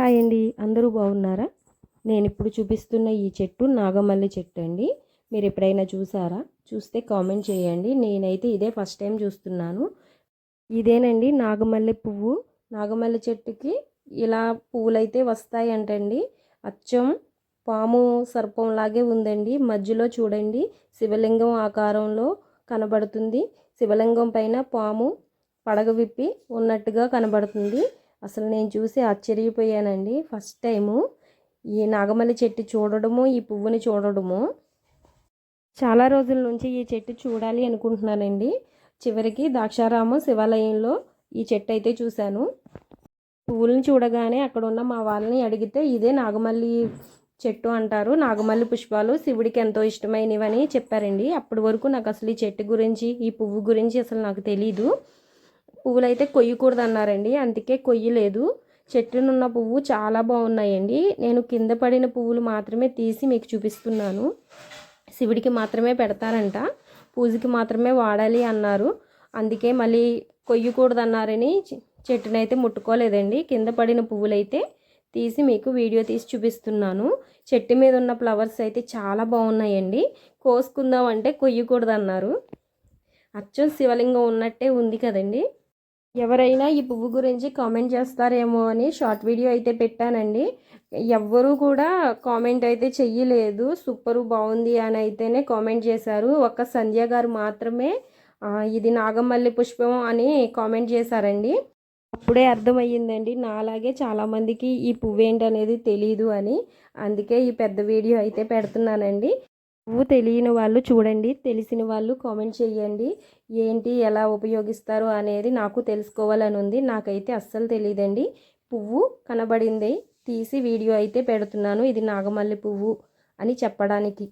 Hi అండి అందరూ బాగున్నారా? నేను ఇప్పుడు చూపిస్తున్న ఈ చెట్టు నాగమల్లి చెట్టు అండి. మీరు ఎప్పుడైనా చూసారా? చూస్తే కామెంట్ చేయండి. నేనైతే ఇదే ఫస్ట్ టైం చూస్తున్నాను. ఇదేనండి నాగమల్లి పువ్వు. నాగమల్లి చెట్టుకి ఇలా పువ్వులైతే వస్తాయి అంటండి అచ్చం పాము సర్పంలాగే ఉందండి. మధ్యలో చూడండి శివలింగం ఆకారంలో కనబడుతుంది. శివలింగం పైన పాము పడగ విప్పి ఉన్నట్టుగా కనబడుతుంది. అసలు నేను చూసి ఆశ్చర్యపోయానండి. ఫస్ట్ టైము ఈ నాగమల్లి చెట్టు చూడడము ఈ పువ్వుని చూడడము. చాలా రోజుల నుంచి ఈ చెట్టు చూడాలి అనుకుంటున్నానండి. చివరికి ద్రాక్షారామం శివాలయంలో ఈ చెట్టు అయితే చూశాను. పువ్వులను చూడగానే అక్కడ ఉన్న మా వాళ్ళని అడిగితే ఇదే నాగమల్లి చెట్టు అంటారు. నాగమల్లి పుష్పాలు శివుడికి ఎంతో ఇష్టమైనవని చెప్పారండి. అప్పటి వరకు నాకు అసలు ఈ చెట్టు గురించి ఈ పువ్వు గురించి అసలు నాకు తెలీదు. పువ్వులైతే కొయ్యకూడదు అన్నారండి అందుకే కొయ్యలేదు. చెట్టునున్న పువ్వు చాలా బాగున్నాయండి. నేను కింద పడిన పువ్వులు మాత్రమే తీసి మీకు చూపిస్తున్నాను. శివుడికి మాత్రమే పెడతారంట. పూజకి మాత్రమే వాడాలి అన్నారు. అందుకే మళ్ళీ కొయ్యకూడదు అన్నారని చెట్టునైతే ముట్టుకోలేదండి. కింద పడిన పువ్వులైతే తీసి మీకు వీడియో తీసి చూపిస్తున్నాను. చెట్టు మీద ఉన్న ఫ్లవర్స్ అయితే చాలా బాగున్నాయండి. కోసుకుందాం అంటే కొయ్యకూడదు అన్నారు అచ్చం శివలింగం ఉన్నట్టే ఉంది కదండి. ఎవరైనా ఈ పువ్వు గురించి కామెంట్ చేస్తారేమో అని షార్ట్ వీడియో అయితే పెట్టానండి. ఎవ్వరూ కూడా కామెంట్ అయితే చెయ్యలేదు. సూపర్ బాగుంది అని అయితేనే కామెంట్ చేశారు. ఒక్క సంధ్య గారు మాత్రమే ఇది నాగమల్లి పుష్పం అని కామెంట్ చేశారండి. అప్పుడే అర్థమయ్యిందండి నాలాగే చాలామందికి ఈ పువ్వు ఏంటనేది తెలీదు అని. అందుకే ఈ పెద్ద వీడియో అయితే పెడుతున్నానండి. పువ్వు తెలియని వాళ్ళు చూడండి తెలిసిన వాళ్ళు కామెంట్ చేయండి ఏంటి ఎలా ఉపయోగిస్తారు అనేది నాకు తెలుసుకోవాలని ఉంది. నాకైతే అస్సలు తెలియదండి పువ్వు కనబడింది తీసి వీడియో అయితే పెడుతున్నాను. ఇది నాగమల్లి పువ్వు అని చెప్పడానికి.